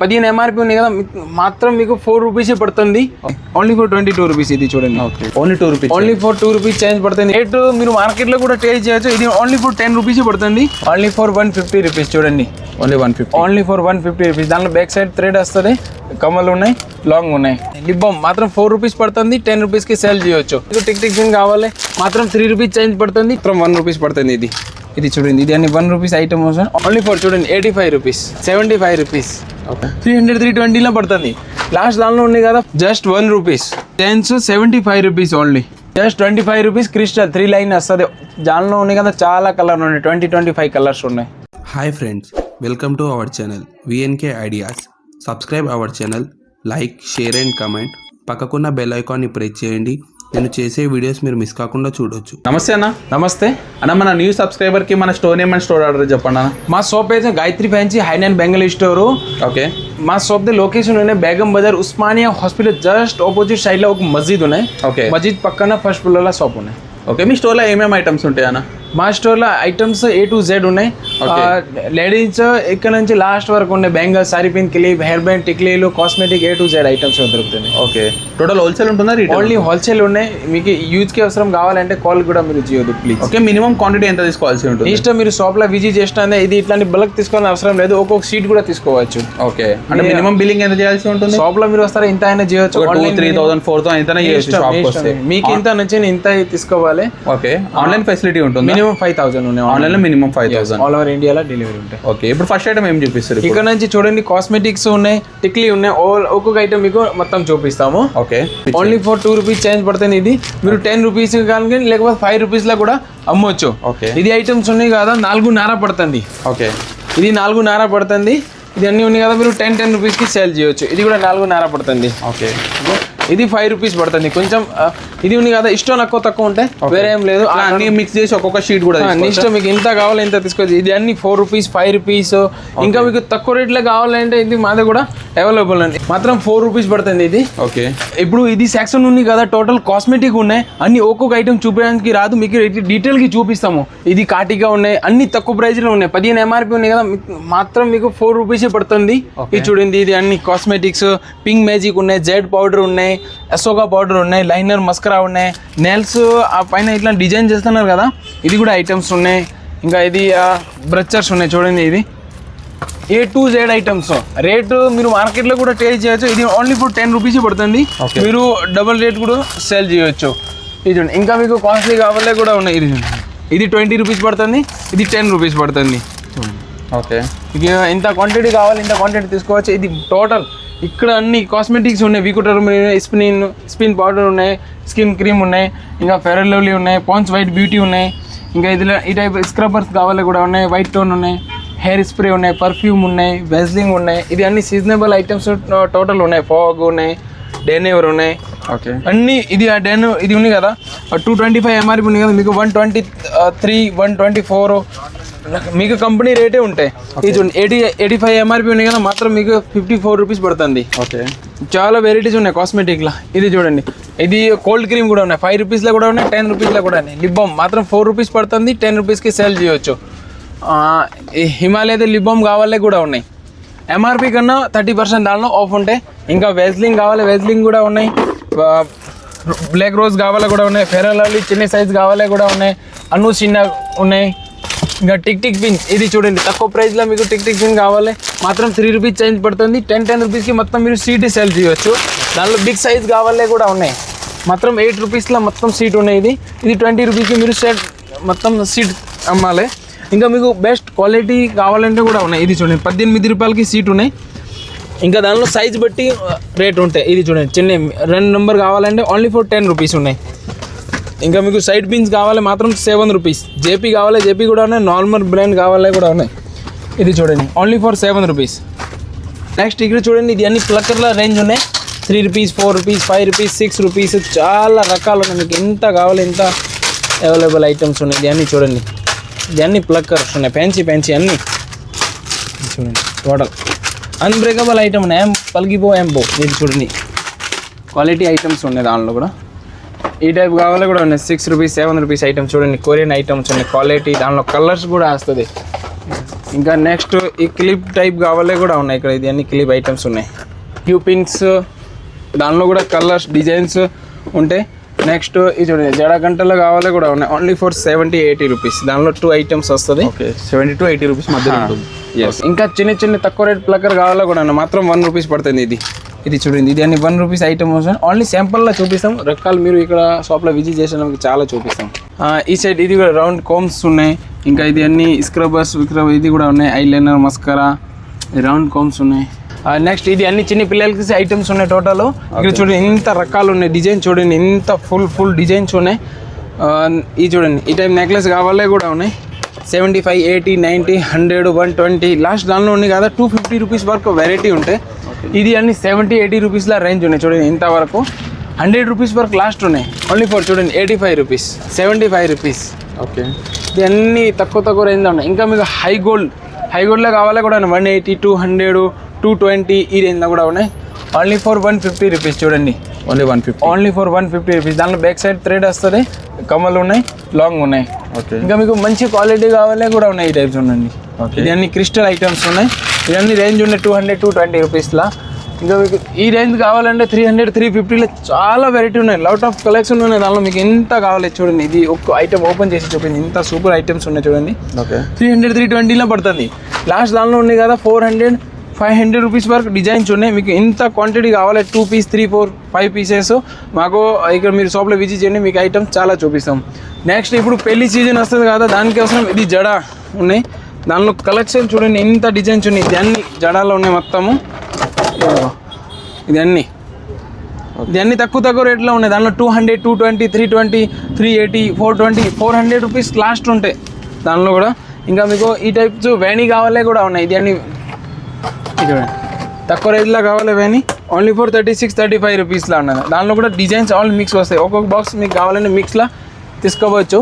పదిహేను ఎంఆర్పి ఉంది కదా మాత్రం మీకు ఫోర్ రూపీస్ పడుతుంది. Only for twenty two rupees ఇది చూడండి. Okay only two rupees only for two rupees change పడుతుంది. రేట్ మీరు మార్కెట్లో కూడా టేస్ట్ చేయొచ్చు. ఇది ఓన్లీ ఫర్ టెన్ రూపీస్ పడుతుంది. Only for one fifty rupees చూడండి. Only one fifty only for one fifty rupees దాంట్లో బ్యాక్ సైడ్ థ్రెడ్ వస్తుంది. కమ్మలు ఉన్నాయి లాంగ్ ఉన్నాయి. లిప్ బామ్ మాత్రం ఫోర్ రూపీస్ పడుతుంది. టెన్ రూపీస్కి సేల్ చేయొచ్చు. టిక్ టిక్ కావాలి. మాత్రం త్రీ రూపీస్ చేంజ్ పడుతుంది. మాత్రం వన్ రూపీస్ పడుతుంది ఇది. ఇది చూడండి ఇది అన్ని one rupees item only for చూడండి eighty five rupees seventy five rupees okay three hundred three ట్వంటీలో పడుతుంది. లాస్ట్ దానిలో ఉంది కదా just one rupees tens seventy five rupees only just twenty five rupees crystal three line వస్తుంది. దానిలో ఉన్నాయి కదా చాలా కలర్ ఉన్నాయి. ట్వంటీ ట్వంటీ ఫైవ్ కలర్స్ ఉన్నాయి hi friends welcome to our channel VNK ideas subscribe our channel like share and comment పక్కకున్న bell ఐకాన్ని press చేయండి. నేను చేసే వీడియోస్ మీరు మిస్ కాకుండా చూడొచ్చు. నమస్తే అన్న. నమస్తే. అన్న మన న్యూ సబ్స్క్రైబర్కి మన store name and store order చెప్పండి అన్న. మా షాప్ అయితే గాయత్రి ఫ్యాన్సీ హైన్ అండ్ బెంగళూరు స్టోరు ఓకే. మా షాప్ ది లొకేషన్ ఉన్నాయి Begum Bazaar Osmania hospital just opposite సైడ్లో ఒక మస్జిద్ ఉన్నాయి. ఓకే. మస్జిద్ పక్కన ఫస్ట్ ఫ్లోర్లో షాప్ ఉన్నాయి. ఓకే మీ స్టోర్లో ఏమేమి ఐటమ్స్ ఉంటాయి అన్న? మా స్టోర్లో ఐటమ్స్ ఏ టు జెడ్ ఉన్నాయి. లేడీస్ ఇక్కడ నుంచి లాస్ట్ వరకు ఉన్నాయి bangle sari pin clip hair band టిక్లీలు cosmetic A to Z items దొరుకుతుంది ఓకే టోటల్ హోల్సేల్ ఉంటుందా ఓన్లీ హోల్సేల్ ఉన్నాయి. మీకు యూజ్కి అవసరం కావాలంటే కాల్ కూడా మీరు చేయొద్దు ప్లీజ్ ఓకే మినిమం క్వాంటిటీ ఎంత తీసుకోవాల్సి ఉంటుంది? ఇష్టం మీరు షాప్లో విజిట్ చేసిన ఇది ఇట్లాంటి బల్క్ తీసుకోవాలని అవసరం లేదు. ఒక్కొక్క సీట్ కూడా తీసుకోవచ్చు. ఓకే అంటే మినిమం బిల్లింగ్ ఎంత చేయాల్సి ఉంటుంది? షాప్లో మీరు వస్తారా? ఇంత అయినా చేయొచ్చు. ఒక two three thousand four thousand చేయొచ్చు ఇష్టం. మీకు ఇంత నుంచి ఇంత తీసుకోవాలి. ఓకే ఆన్లైన్ ఫెసిలిటీ ఉంటుంది? మినిమం ఫైవ్ థౌసండ్ ఉన్నాయి ఆన్లైన్లో minimum five thousand all over ఇండియాలో డెలివరీ ఉంటాయి. ఓకే ఇప్పుడు ఫస్ట్ ఐటమ్ ఏం చూపిస్తారు? ఇక్కడ నుంచి చూడండి కాస్మెటిక్స్ ఉన్నాయి టిక్లీ ఉన్నాయి ఒక్కొక్క ఐటమ్ మీకు మొత్తం చూపిస్తాము. Okay only for two rupees change పడుతుంది ఇది. మీరు టెన్ రూపీస్ కానీ లేకపోతే ఫైవ్ రూపీస్లో కూడా అమ్మొచ్చు. ఓకే ఇది ఐటమ్స్ ఉన్నాయి కదా నాలుగున్నర పడుతుంది. ఓకే ఇది నాలుగున్నర పడుతుంది. ఇది అన్ని ఉన్నాయి కదా మీరు టెన్ టెన్ రూపీస్కి సేల్ చేయొచ్చు. ఇది కూడా నాలుగున్నర పడుతుంది. ఓకే ఇది ఫైవ్ రూపీస్ పడుతుంది. కొంచెం ఇది ఉంది కదా ఇష్టం ఎక్కువ తక్కువ ఉంటే వేరే ఏం లేదు. అన్ని మిక్స్ చేసి ఒక్కొక్క షీట్ కూడా? ఇష్టం మీకు ఎంత కావాలి ఎంత తీసుకోవచ్చు. ఇది అన్ని ఫోర్ రూపీస్ ఫైవ్ రూపీస్ ఇంకా మీకు తక్కువ రేట్లో కావాలంటే ఇది మాది కూడా అవైలబుల్ అండి. మాత్రం ఫోర్ రూపీస్ పడుతుంది ఇది. ఓకే ఇప్పుడు ఇది సెక్షన్ ఉంది కదా టోటల్ కాస్మెటిక్ ఉన్నాయి. అన్ని ఒక్కొక్క ఐటమ్ చూపించడానికి రాదు. మీకు డీటెయిల్కి చూపిస్తాము. ఇది కాటిగా ఉన్నాయి అన్ని తక్కువ ప్రైస్లో ఉన్నాయి. పదిహేను ఎంఆర్పి ఉన్నాయి కదా మాత్రం మీకు ఫోర్ రూపీస్ పడుతుంది. ఇది చూడండి ఇది అన్ని కాస్మెటిక్స్ పింక్ మ్యాజిక్ ఉన్నాయి జెడ్ పౌడర్ ఉన్నాయి. అశోకా పౌడర్ ఉన్నాయి లైనర్ మస్కరా ఉన్నాయి. నెల్స్ ఆ పైన ఇట్లా డిజైన్ చేస్తున్నారు కదా ఇది కూడా ఐటమ్స్ ఉన్నాయి. ఇంకా ఇది బ్రచ్చర్స్ ఉన్నాయి చూడండి ఇది. A to Z items rate మీరు మార్కెట్లో కూడా టేస్ట్ చేయొచ్చు. ఇది ఓన్లీ ఫర్ టెన్ రూపీస్ పడుతుంది. మీరు డబుల్ రేట్ కూడా సేల్ చేయొచ్చు. ఇది చూడండి ఇంకా మీకు కాస్ట్లీ కావాలే కూడా ఉన్నాయి. ఇది చూడండి. ఇది ట్వంటీ రూపీస్ పడుతుంది ఇది టెన్ రూపీస్ పడుతుంది. ఓకే ఇక ఇంత క్వాంటిటీ కావాలి ఇంత క్వాంటిటీ తీసుకోవచ్చు. ఇది టోటల్ ఇక్కడ అన్ని కాస్మెటిక్స్ ఉన్నాయి. వికుటర్ స్పిన్ స్పిన్ పౌడర్ ఉన్నాయి స్కిన్ క్రీమ్ ఉన్నాయి ఇంకా ఫెరల్ లవ్లీ ఉన్నాయి పాన్స్ వైట్ బ్యూటీ ఉన్నాయి. ఇంకా ఇదిలో ఈ టైప్ స్క్రబ్బర్స్ కావాలి కూడా ఉన్నాయి వైట్ టోన్ ఉన్నాయి హెయిర్ స్ప్రే ఉన్నాయి పర్ఫ్యూమ్ ఉన్నాయి వెజ్లింగ్ ఉన్నాయి. ఇది అన్ని సీజనబుల్ ఐటమ్స్ టోటల్ ఉన్నాయి. ఫాగ్ ఉన్నాయి డెనేవర్ ఉన్నాయి. ఓకే. అన్ని ఇది ఆ డెన్ ఇది ఉంది కదా టూ ట్వంటీ ఫైవ్ ఎంఆర్పి ఉంది కదా మీకు one twenty three one twenty four మీకు కంపెనీ రేటే ఉంటాయి. ఇది చూడండి ఎయిటీ ఎయిటీ ఫైవ్ ఎంఆర్పి ఉంది కదా మాత్రం మీకు ఫిఫ్టీ ఫోర్ రూపీస్ పడుతుంది. ఓకే చాలా వెరైటీస్ ఉన్నాయి కాస్మెటిక్లో ఇది చూడండి ఇది కోల్డ్ క్రీమ్ కూడా ఉన్నాయి. ఫైవ్ రూపీస్లో కూడా ఉన్నాయి టెన్ రూపీస్లో కూడా ఉన్నాయి. లిప్ బామ్ మాత్రం ఫోర్ రూపీస్ పడుతుంది టెన్ రూపీస్కి సేల్ చేయొచ్చు. హిమాలయ లిప్ బామ్ కావాలే కూడా ఉన్నాయి. ఎంఆర్పి కన్నా థర్టీ పర్సెంట్ దానిలో ఆఫ్ ఉంటాయి. ఇంకా వెజ్లింగ్ కావాలి వెజ్లింగ్ కూడా ఉన్నాయి. బ్లాక్ రోజ్ కావాలి కూడా ఉన్నాయి. ఫెరల్ చిన్న సైజ్ కావాలి కూడా ఉన్నాయి. అను చిన్న ఉన్నాయి. ఇంకా టిక్ టిక్ పిన్. ఇది చూడండి తక్కువ ప్రైస్లో మీకు టిక్ టిక్ పిన్ కావాలి. మాత్రం త్రీ రూపీస్ చేంజ్ పడుతుంది. టెన్ టెన్ రూపీస్కి మొత్తం మీరు సీట్ సెల్ చేయవచ్చు దానిలో బిగ్ సైజ్ కావాలే కూడా ఉన్నాయి. మాత్రం ఎయిట్ రూపీస్లో మొత్తం సీట్ ఉన్నాయి ఇది. ఇది ట్వంటీ రూపీస్కి మీరు సెట్ మొత్తం సీట్ అమ్మాలి. ఇంకా మీకు బెస్ట్ క్వాలిటీ కావాలంటే కూడా ఉన్నాయి. ఇది చూడండి పద్దెనిమిది రూపాయలకి సీట్ ఉన్నాయి. ఇంకా దానిలో సైజ్ బట్టి uh, రేట్ ఉంటాయి. ఇది చూడండి చిన్న రెండు నెంబర్ కావాలంటే ఓన్లీ ఫర్ టెన్ రూపీస్ ఉన్నాయి. ఇంకా మీకు సైడ్ పిన్స్ కావాలి మాత్రం సెవెన్ రూపీస్. జేపీ కావాలి జేపీ కూడా ఉన్నాయి. నార్మల్ బ్రాండ్ కావాలి కూడా ఉన్నాయి. ఇది చూడండి only for seven rupees next ఇక్కడ చూడండి ఇది అన్ని ప్లక్కర్ల రేంజ్ ఉన్నాయి. Three rupees four rupees five rupees six rupees చాలా రకాలు ఉన్నాయి. మీకు ఎంత కావాలి ఎంత అవైలబుల్ ఐటమ్స్ ఉన్నాయి. ఇది అన్నీ చూడండి. ఇది అన్ని ప్లక్కర్స్ ఉన్నాయి. ఫ్యాన్సీ ఫ్యాన్సీ అన్నీ. చూడండి టోటల్ అన్బ్రేకబుల్ ఐటమ్ ఉన్నాయి. ఏం పలిగిపో ఏం పో ఇది చూడండి. క్వాలిటీ ఐటమ్స్ ఉన్నాయి దానిలో కూడా. ఈ టైప్ కావాలి కూడా ఉన్నాయి. Six rupees seven rupees items చూడండి. కొరియన్ ఐటమ్స్ ఉన్నాయి. క్వాలిటీ దానిలో కలర్స్ కూడా వస్తుంది. ఇంకా నెక్స్ట్ ఈ క్లిప్ టైప్ కావాలే కూడా ఉన్నాయి. ఇక్కడ ఇది అన్ని క్లిప్ ఐటమ్స్ ఉన్నాయి. ట్యూ పిన్స్ దానిలో కూడా కలర్స్ డిజైన్స్ ఉంటాయి నెక్స్ట్ ఇది చూడండి. జడ గంటలు కావాలే కూడా ఉన్నాయి. Only for seventy eighty rupees దానిలో టూ ఐటమ్స్ వస్తుంది. Seventy to eighty rupees yes ఇంకా చిన్న చిన్న తక్కువ రేట్ ప్లక్కర్ కావాలా కూడా ఉన్నాయి. మాత్రం వన్ రూపీస్ పడుతుంది ఇది. ఇది చూడండి ఇది అన్ని వన్ రూపీస్ ఐటమ్ వస్తుంది. ఓన్లీ శాంపుల్లో చూపిస్తాం. రకాలు మీరు ఇక్కడ షాప్లో విజిట్ చేసినందుకు చాలా చూపిస్తాం. ఈ సైడ్ ఇది కూడా రౌండ్ కోమ్స్ ఉన్నాయి. ఇంకా ఇది అన్ని స్క్రబర్స్ విక్రబ్ ఇది కూడా ఉన్నాయి. ఐలైనర్ మస్కరా రౌండ్ కోమ్స్ ఉన్నాయి. నెక్స్ట్ ఇది అన్ని చిన్న పిల్లలకి ఐటమ్స్ ఉన్నాయి టోటల్ ఇక్కడ చూడండి ఇంత రకాలు ఉన్నాయి. డిజైన్ చూడండి ఇంత ఫుల్ ఫుల్ డిజైన్స్ ఉన్నాయి. ఇది చూడండి ఈ టైప్ నెక్లెస్ కావాలే కూడా ఉన్నాయి. Seventy five eighty ninety hundred one twenty last దానిలో ఉన్నాయి కదా టూ ఫిఫ్టీ రూపీస్ వరకు వెరైటీ ఉంటాయి ఇది అన్ని సెవెంటీ ఎయిటీ రూపీస్లో రేంజ్ ఉన్నాయి చూడండి ఇంతవరకు. హండ్రెడ్ రూపీస్ వరకు లాస్ట్ ఉన్నాయి. ఓన్లీ ఫర్ చూడండి eighty five rupees seventy five rupees okay. ఇది అన్ని తక్కువ తక్కువ రేంజ్లో ఉన్నాయి. ఇంకా మీకు హై గోల్డ్ హై గోల్డ్లో కావాలా కూడా one eighty two hundred two twenty ఈ రేంజ్లో కూడా ఉన్నాయి. Only for one fifty rupees చూడండి. Only one fifty only for one fifty rupees దాంట్లో బ్యాక్ సైడ్ థ్రెడ్ వస్తుంది కమ్మలు ఉన్నాయి లాంగ్ ఉన్నాయి. ఓకే. ఇంకా మీకు మంచి క్వాలిటీ కావాలే కూడా ఉన్నాయి ఈ టైప్స్ ఉండండి. ఇది అన్ని క్రిస్టల్ ఐటమ్స్ ఉన్నాయి. ఇవన్నీ రేంజ్ ఉన్నాయి టూ హండ్రెడ్ టూ ట్వంటీ రూపీస్లా. ఇంకా మీకు ఈ రేంజ్ కావాలంటే త్రీ హండ్రెడ్ త్రీ ఫిఫ్టీలో చాలా వెరైటీ ఉన్నాయి. లౌట్ ఆఫ్ కలెక్షన్ ఉన్నాయి దానిలో. మీకు ఎంత కావాలి చూడండి. ఇది ఒక్క ఐటమ్ ఓపెన్ చేసి చూపింది ఇంత సూపర్ ఐటమ్స్ ఉన్నాయి చూడండి. ఓకే. త్రీ హండ్రెడ్ త్రీ ట్వంటీలో పడుతుంది. లాస్ట్ దానిలో ఉన్నాయి కదా four hundred five hundred rupees వరకు డిజైన్స్ ఉన్నాయి. మీకు ఇంత క్వాంటిటీ కావాలి. Two piece three four five pieces మాకు ఇక్కడ మీరు షాప్లో విజిట్ చేయండి. మీకు ఐటమ్స్ చాలా చూపిస్తాం. నెక్స్ట్ ఇప్పుడు పెళ్ళి సీజన్ వస్తుంది కదా దానికోసం ఇది జడ ఉన్నాయి. దానిలో కలెక్షన్ చూడండి ఎంత డిజైన్స్ ఉన్నాయి ఇది అన్ని జడాలో ఉన్నాయి మొత్తము. ఇది అన్ని. ఇది అన్ని తక్కువ తక్కువ రేట్లో ఉన్నాయి. దానిలో two hundred two twenty three twenty three eighty four twenty four hundred rupees last ఉంటాయి. దానిలో కూడా. ఇంకా మీకు ఈ టైప్స్ వేణి కావాలే కూడా ఉన్నాయి. ఇది అన్ని ఇది చూడండి తక్కువ రేట్లో కావాలి వేణి. Only four thirty six thirty five రూపీస్లో ఉన్నది. దానిలో కూడా డిజైన్స్ ఆల్ మిక్స్ వస్తాయి. ఒక్కొక్క బాక్స్ మీకు కావాలంటే మిక్స్లో తీసుకోవచ్చు.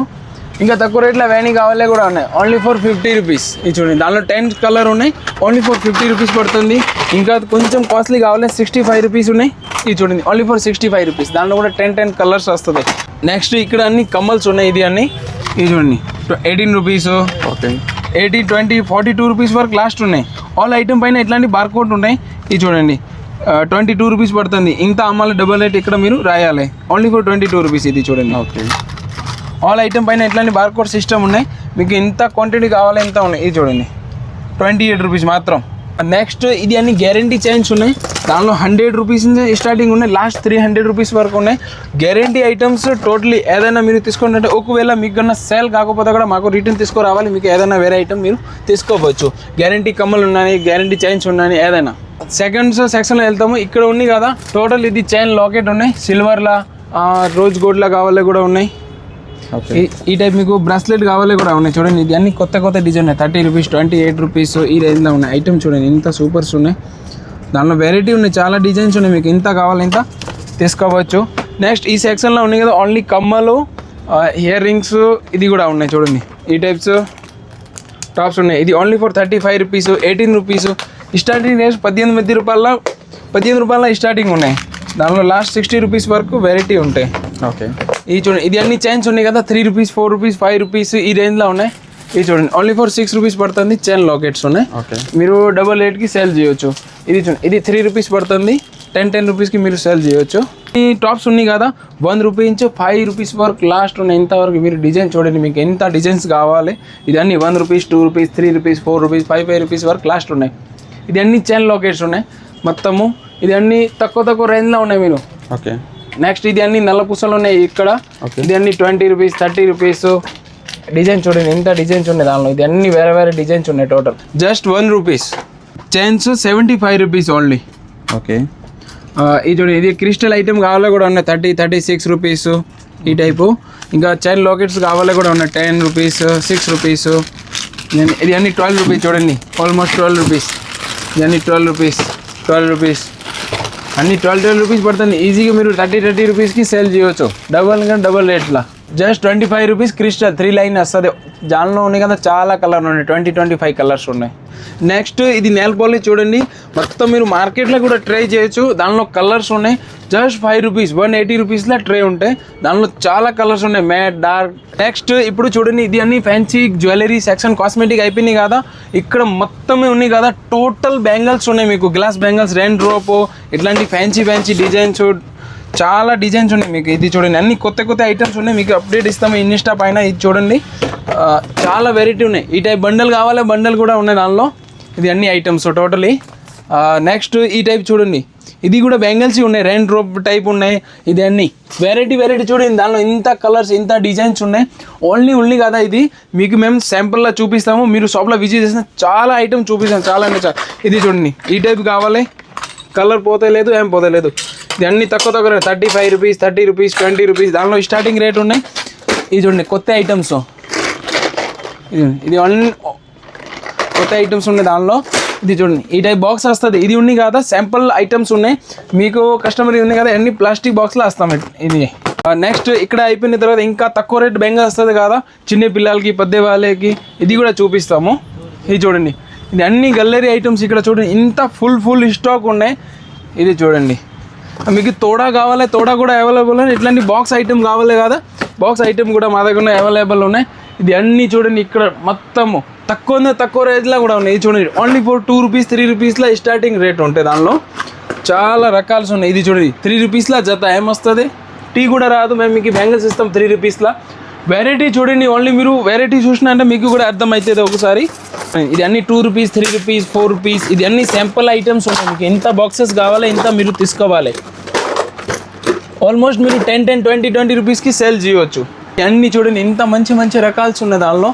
ఇంకా తక్కువ రేట్లో వేణి కావాలే కూడా ఉన్నాయి. ఓన్లీ ఫర్ ఫిఫ్టీ రూపీస్ ఇది చూడండి దానిలో టెన్ కలర్ ఉన్నాయి. ఓన్లీ ఫర్ ఫిఫ్టీ రూపీస్ పడుతుంది. ఇంకా కొంచెం కాస్ట్లీ కావాలి సిక్స్టీ ఫైవ్ రూపీస్ ఉన్నాయి. ఇది చూడండి only for sixty five rupees దానిలో కూడా టెన్ టెన్ కలర్స్ వస్తుంది. నెక్స్ట్ ఇక్కడ అన్ని కమ్మల్స్ ఉన్నాయి ఇది అన్ని. ఇది చూడండి eighteen rupees okay eighty twenty forty two rupees వరకు లాస్ట్ ఉన్నాయి. ఆల్ ఐటమ్ పైన ఇట్లాంటి బార్కోడ్ ఉన్నాయి? ఇది చూడండి ట్వంటీ టూ రూపీస్ పడుతుంది. ఇంత అమ్మాలి డబల్ రేట్ ఇక్కడ మీరు రాయాలి. Only for twenty two rupees ఇది చూడండి. ఓకే ఆల్ ఐటమ్ పైన ఇట్లాంటి బార్కోడ్ సిస్టమ్ ఉన్నాయి? మీకు ఇంత క్వాంటిటీ కావాలి ఎంత ఉన్నాయి. ఇది చూడండి. ట్వంటీ ఎయిట్ రూపీస్ మాత్రం. నెక్స్ట్ ఇది అన్ని గ్యారంటీ చైన్స్ ఉన్నాయి. దానిలో హండ్రెడ్ రూపీస్ నుంచి స్టార్టింగ్ ఉన్నాయి. లాస్ట్ త్రీ హండ్రెడ్ రూపీస్ వరకు ఉన్నాయి. గ్యారంటీ ఐటమ్స్ టోటలీ ఏదైనా మీరు తీసుకుంటే ఒకవేళ మీకు కన్నా సేల్ కాకపోతే కూడా మాకు రిటర్న్ తీసుకురావాలి. మీకు ఏదైనా వేరే ఐటమ్ మీరు తీసుకోవచ్చు. గ్యారంటీ కమ్మలు ఉన్నాయి గ్యారంటీ చైన్స్ ఉన్నాయి ఏదైనా. సెకండ్స్ సెక్షన్లో వెళ్తాము. ఇక్కడ ఉన్నాయి కదా టోటల్ ఇది చైన్ లాకెట్ ఉన్నాయి. సిల్వర్లా రోజ్ గోల్డ్లా కావాలి కూడా ఉన్నాయి. ఈ- ఈ టైప్ మీకు బ్రాస్లెట్ కావాలి కూడా ఉన్నాయి చూడండి. ఇది అన్ని కొత్త కొత్త డిజైన్ ఉన్నాయి. Thirty rupees twenty eight rupees ఈ రేంజ్లో ఉన్నాయి. ఐటమ్ చూడండి ఇంత సూపర్స్ ఉన్నాయి. దానిలో వెరైటీ ఉన్నాయి. చాలా డిజైన్స్ ఉన్నాయి మీకు. ఇంత కావాలి ఇంత తీసుకోవచ్చు. నెక్స్ట్ ఈ సెక్షన్లో ఉన్నాయి కదా ఓన్లీ కమ్మలు ఇయర్ రింగ్స్ ఇది కూడా ఉన్నాయి చూడండి. ఈ టైప్స్ టాప్స్ ఉన్నాయి. ఇది only for thirty five rupees eighteen rupees starting rates పద్దెనిమిది మధ్య రూపాయల పద్దెనిమిది రూపాయల స్టార్టింగ్ ఉన్నాయి. దానిలో లాస్ట్ సిక్స్టీ రూపీస్ వరకు వెరైటీ ఉంటాయి. ఓకే ఇది చూడండి ఇది అన్ని చైన్స్ ఉన్నాయి కదా three rupees four rupees five rupees ఈ రేంజ్లో ఉన్నాయి. ఇది చూడండి ఓన్లీ ఫర్ సిక్స్ రూపీస్ పడుతుంది చైన్ లాకెట్స్ ఉన్నాయి. ఓకే మీరు డబల్ ఎయిట్కి సేల్ చేయొచ్చు. ఇది చూడండి ఇది త్రీ రూపీస్ పడుతుంది టెన్ టెన్ రూపీస్కి మీరు సేల్ చేయొచ్చు. ఈ టాప్స్ ఉన్నాయి కదా వన్ రూపీ నుంచి ఫైవ్ రూపీస్ వరకు లాస్ట్ ఉన్నాయి ఇంతవరకు మీరు డిజైన్ చూడండి మీకు ఎంత డిజైన్స్ కావాలి. ఇది అన్ని one rupees two rupees three rupees four rupees five five rupees వరకు లాస్ట్ ఉన్నాయి. ఇది అన్ని చైన్ లాకెట్స్ ఉన్నాయి. మొత్తము ఇది అన్ని తక్కువ తక్కువ రేంజ్లో ఉన్నాయి మీరు. ఓకే నెక్స్ట్ ఇది అన్ని నల్ల పూసలు ఉన్నాయి ఇక్కడ. ఇది అన్ని twenty rupees thirty rupees design చూడండి ఎంత డిజైన్స్ ఉన్నాయి దానిలో. ఇది అన్ని వేరే వేరే డిజైన్స్ ఉన్నాయి total just one rupees chains seventy five rupees only okay ఇది చూడండి ఇది క్రిస్టల్ ఐటమ్ కావాలో కూడా ఉన్నాయి. థర్టీ థర్టీ సిక్స్ రూపీస్ ఈ టైపు ఇంకా చైన్ లాకెట్స్ కావాలో కూడా ఉన్నాయి. టెన్ రూపీస్ సిక్స్ రూపీస్ ఇది అన్ని ట్వెల్వ్ రూపీస్ చూడండి. ఆల్మోస్ట్ ట్వెల్వ్ రూపీస్ ఇది అన్ని ట్వెల్వ్ రూపీస్ ట్వెల్వ్ రూపీస్ అన్ని ట్వెల్వ్ ట్వెల్వ్ రూపీస్ పడుతుంది. ఈజీగా మీరు థర్టీ థర్టీ రూపీస్కి సేల్ చేయవచ్చు డబల్ ఇంకా double రేట్లా. Just twenty five rupees crystal three line వస్తుంది. దానిలో ఉన్నాయి కదా చాలా కలర్ ఉన్నాయి. ట్వంటీ ట్వంటీ ఫైవ్ కలర్స్ ఉన్నాయి. నెక్స్ట్ ఇది నెల పాలిష్ చూడండి. మొత్తం మీరు మార్కెట్లో కూడా ట్రై చేయొచ్చు. దానిలో కలర్స్ ఉన్నాయి. Just five rupees one eighty రూపీస్లో ట్రే ఉంటాయి దానిలో చాలా కలర్స్ ఉన్నాయి. మ్యాట్ డార్క్ నెక్స్ట్ ఇప్పుడు చూడండి ఇది అన్ని ఫ్యాన్సీ జ్యువెలరీ సెక్షన్ కాస్మెటిక్ అయిపోయినాయి కదా. ఇక్కడ మొత్తమే ఉన్నాయి కదా. టోటల్ బ్యాంగిల్స్ ఉన్నాయి మీకు. గ్లాస్ బ్యాంగిల్స్ రెండు రోపు ఇట్లాంటి ఫ్యాన్సీ ఫ్యాన్సీ డిజైన్స్ చాలా డిజైన్స్ ఉన్నాయి మీకు ఇది చూడండి. అన్ని కొత్త కొత్త ఐటమ్స్ ఉన్నాయి. మీకు అప్డేట్ ఇస్తాము. ఇన్స్టా పైన ఇది చూడండి. చాలా వెరైటీ ఉన్నాయి. ఈ టైప్ బండల్ కావాలి బండల్ కూడా ఉన్నాయి దానిలో. ఇది అన్ని ఐటమ్స్ టోటలీ నెక్స్ట్ ఈ టైప్ చూడండి. ఇది కూడా బెంగల్స్ ఉన్నాయి. రెండు రోప్ టైప్ ఉన్నాయి. ఇది అన్ని. వెరైటీ వెరైటీ చూడండి. దానిలో ఇంత కలర్స్ ఇంత డిజైన్స్ ఉన్నాయి. ఓన్లీ ఓన్లీ కదా ఇది. మీకు మేము శాంపుల్లో చూపిస్తాము. మీరు షాప్లో విజిట్ చేసిన చాలా ఐటమ్ చూపిస్తాం. చాలా అంటే చాలా. ఇది చూడండి. ఈ టైప్ కావాలి. కలర్ పోతే లేదు ఏం పోతే లేదు. అన్ని తక్కువ తక్కువ thirty five rupees thirty rupees twenty rupees. దానిలో స్టార్టింగ్ రేట్ ఉన్నాయి. ఇది చూడండి కొత్త ఐటమ్స్ ఇది అన్ని కొత్త ఐటమ్స్ ఉన్నాయి దానిలో. ఇది చూడండి ఈ టైప్ బాక్స్ వస్తుంది. ఇది ఉన్నాయి కదా శాంపుల్ ఐటమ్స్ ఉన్నాయి. మీకు కస్టమర్ ఉన్నాయి కదా అన్ని ప్లాస్టిక్ బాక్స్లో వస్తాం ఇది. నెక్స్ట్ ఇక్కడ అయిపోయిన తర్వాత ఇంకా తక్కువ రేట్ బెంగా వస్తుంది కదా చిన్న పిల్లలకి పెద్ద వాళ్ళకి ఇది కూడా చూపిస్తాము. ఇది చూడండి ఇది అన్ని గల్లరీ ఐటమ్స్ ఇక్కడ చూడండి ఇంత ఫుల్ ఫుల్ స్టాక్ ఉన్నాయి. ఇది చూడండి. మీకు తోడా కావాలి తోడా కూడా అవైలబుల్ ఉన్నాయి ఇట్లాంటి బాక్స్ ఐటెం కావాలి కదా. బాక్స్ ఐటెం కూడా మా దగ్గర అవైలబుల్ ఉన్నాయి. ఇది అన్నీ చూడండి ఇక్కడ మొత్తము. తక్కువ తక్కువ రేట్లో కూడా ఉన్నాయి. ఇది చూడండి only for two rupees three రూపీస్లో స్టార్టింగ్ రేట్ ఉంటాయి దానిలో చాలా రకాలు ఉన్నాయి. ఇది చూడండి త్రీ రూపీస్లో జత ఏమొస్తుంది? టీ కూడా రాదు మేము మీకు బ్యాంగిల్స్ ఇస్తాం త్రీ రూపీస్లో వెరైటీ చూడండి ఓన్లీ మీరు వెరైటీ చూసినా అంటే మీకు కూడా అర్థమవుతుంది ఒకసారి. ఇది అన్ని two rupees three rupees four rupees ఇది అన్ని సింపుల్ ఐటమ్స్ ఉన్నాయి మీకు. ఎంత బాక్సెస్ కావాలో ఇంత మీరు తీసుకోవాలి. ఆల్మోస్ట్ మీరు టెన్ టెన్ ట్వంటీ ట్వంటీ రూపీస్కి సేల్ చేయవచ్చు అన్ని చూడండి ఇంత మంచి మంచి రకాల్స్ ఉన్నాయి దానిలో.